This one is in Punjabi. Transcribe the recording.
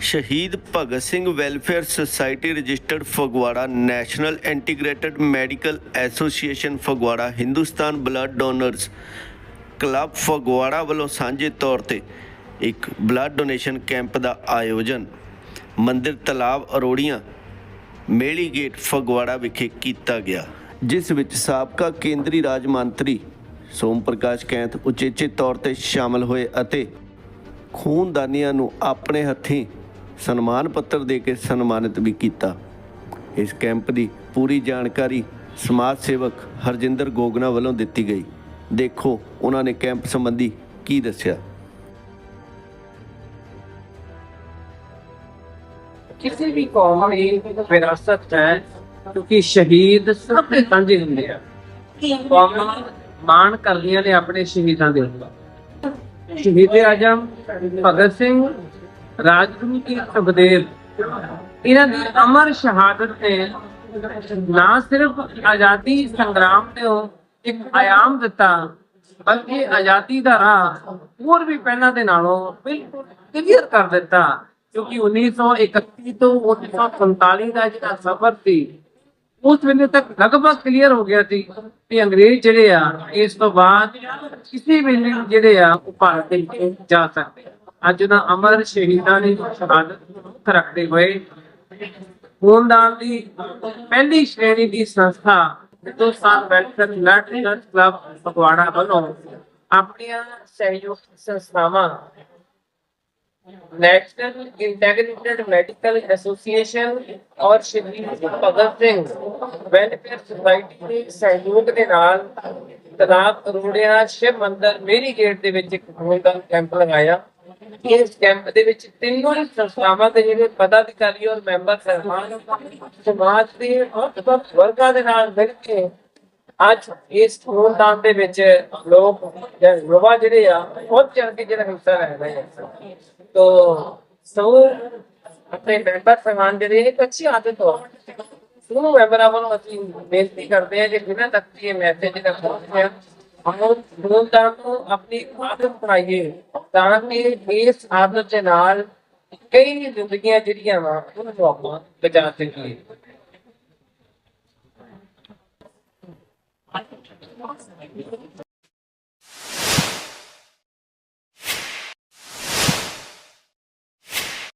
Shaheed Bhagat Singh welfare society registered Phagwara national integrated medical association Phagwara Hindustan blood donors club Phagwara ਵੱਲੋਂ ਸਾਂਝੇ ਤੌਰ ਤੇ ਇੱਕ ਬਲੱਡ ਡੋਨੇਸ਼ਨ ਕੈਂਪ ਦਾ ਆਯੋਜਨ ਮੰਦਿਰ ਤਲਾਬ ਅਰੋੜੀਆਂ ਮੇਲੀ ਗੇਟ ਫਗਵਾੜਾ ਵਿਖੇ ਕੀਤਾ ਗਿਆ, ਜਿਸ ਵਿੱਚ ਸਾਬਕਾ ਕੇਂਦਰੀ ਰਾਜ ਮੰਤਰੀ ਸੋਮ ਪ੍ਰਕਾਸ਼ ਕੈਂਥ ਉਚੇਚੇ ਤੌਰ ਤੇ ਸ਼ਾਮਲ ਹੋਏ ਅਤੇ ਖੂਨਦਾਨੀਆਂ ਨੂੰ ਆਪਣੇ ਹੱਥੀਂ ਸਨਮਾਨ ਪੱਤਰ ਦੇ ਕੇ ਸਨਮਾਨਿਤ ਵੀ ਕੀਤਾ। ਇਸ ਕੈਂਪ ਦੀ ਪੂਰੀ ਜਾਣਕਾਰੀ ਸਮਾਜ ਸੇਵਕ ਹਰਜਿੰਦਰ ਗੋਗਨਾ ਵੱਲੋਂ ਦਿੱਤੀ ਗਈ। ਦੇਖੋ ਉਹਨਾਂ ਨੇ ਕੈਂਪ ਸੰਬੰਧੀ ਕੀ ਦੱਸਿਆ। ਕਿਸੇ ਵੀ ਕੌਮ ਦੀ ਵਿਰਾਸਤ ਹੈ, ਕਿਉਂਕਿ ਸ਼ਹੀਦ ਸਭ ਦੇ ਸਾਂਝੇ ਹੁੰਦੇ ਆ। ਕੌਮਾਂ ਮਾਣ ਕਰਦੀਆਂ ਨੇ ਆਪਣੇ ਸ਼ਹੀਦਾਂ ਦੇ। ਉੱਪਰ ਸ਼ਹੀਦ ਆਜਮ, ਭਗਤ ਸਿੰਘ ਰਾਜਗੁਰੂ ਜੀ ਸੁਖਦੇਵ ਇਹਨਾਂ ਦੀ ਅਮਰ ਸ਼ਹਾਦਤ ਨੇ ਨਾ ਸਿਰਫ ਆਜ਼ਾਦੀ ਸੰਗਰਾਮ ਤੇ ਇੱਕ ਆਯਾਮ ਦਿੱਤਾ, ਬਲਕਿ ਆਜ਼ਾਦੀ ਦਾ ਰਾਹ ਹੋਰ ਵੀ ਪਹਿਲਾਂ ਦੇ ਨਾਲੋਂ ਬਿਲਕੁਲ ਕਲੀਅਰ ਕਰ ਦਿੱਤਾ, ਕਿਉਂਕਿ 1931 ਤੋਂ 1947 ਦਾ ਜਿਹੜਾ ਸਫ਼ਰ ਸੀ, ਉਸ ਵੇਲੇ ਤੱਕ ਲਗਭਗ ਕਲੀਅਰ ਹੋ ਗਿਆ ਸੀ ਕਿ ਅੰਗਰੇਜ਼ ਜਿਹੜੇ ਆ, ਇਸ ਤੋਂ ਬਾਅਦ ਕਿਸੇ ਵੇਲੇ ਜਿਹੜੇ ਆ, ਉਹ ਭਾਰਤ ਦੇ ਜਾ ਸਕਦੇ ਆ। ਅੱਜ ਦਾ ਅਮਰ ਸ਼ਹੀਦਾਂ ਦੀ ਸ਼ਹਾਦਤ ਰੱਖਦੇ ਹੋਏ ਖੂਨਦਾਨ ਦੀ ਪਹਿਲੀ ਸ਼੍ਰੇਣੀ ਦੀ ਸੰਸਥਾ Hindustan welfare blood club Phagwara ਵੱਲੋਂ ਆਪਣੀਆਂ ਸਹਿਯੋਗ ਸੰਸਥਾਵਾਂ ਨੈਸ਼ਨਲ ਇੰਟੈਗ੍ਰੇਟਿਡ ਮੈਡੀਕਲ ਐਸੋਸੀਏਸ਼ਨ ਔਰ ਸ਼ਹੀਦ ਭਗਤ ਸਿੰਘ ਵੈਲਫੇਅਰ ਸੁਸਾਇਟੀ ਦੇ ਸਹਿਯੋਗ ਦੇ ਨਾਲ ਤਲਾਬ ਰੋੜਿਆ ਸ਼ਿਵ ਮੰਦਰ ਮੇਰੀ ਗੇਟ ਦੇ ਵਿੱਚ ਇੱਕ ਖੂਨਦਾਨ ਕੈਂਪ ਲਗਾਇਆ। ਇਸ ਕੈਂਪ ਦੇ ਵਿੱਚ ਤਿੰਨੋਂ ਹੀ ਸੰਸਥਾਵਾਂ ਦੇ ਜਿਹੜੇ ਪਦਾਧਿਕਾਰੀ ਔਰ ਮੈਂਬਰ ਸਹਿਬਾਨ ਸਮਾਜ ਦੇ ਵੱਖ ਵਰਗਾਂ ਦੇ ਨਾਲ ਮਿਲ ਕੇ ਅੱਜ ਇਸ ਖੂਨਦਾਨ ਦੇ ਵਿੱਚ ਲੋਕ ਯੁਵਾ ਜਿਹੜੇ ਆ ਬਹੁਤ ਚੜ ਕੇ ਜਿਹੜਾ ਹਿੱਸਾ ਲੈ ਰਹੇ ਆ। ਤੋ ਸੋ ਆਪਣੇ ਮੈਂਬਰ ਸਮਾਨ ਜਿਹੜੇ ਇੱਕ ਅੱਛੀ ਆਦਤ ਹੋ ਸੁਣੋ ਮੈਂਬਰਾਂ ਵੱਲੋਂ ਅਸੀਂ ਬੇਨਤੀ ਕਰਦੇ ਹਾਂ ਕਿ ਬਿਨਾਂ ਤੱਕ ਇਹ ਮੈਸੇਜ ਜਿਹੜਾ ਪਹੁੰਚਿਆ ਆਓ ਖੂਨਦਾਨ ਨੂੰ ਆਪਣੀ ਆਦਤ ਬਣਾਈਏ। ਤਾਂ ਕਿ ਇਸ ਆਦਤ ਦੇ ਨਾਲ ਕਈ ਜ਼ਿੰਦਗੀਆਂ ਜਿਹੜੀਆਂ ਵਾ ਉਹਨਾਂ ਨੂੰ ਆਪਾਂ ਬਚਾ ਸਕੀਏ।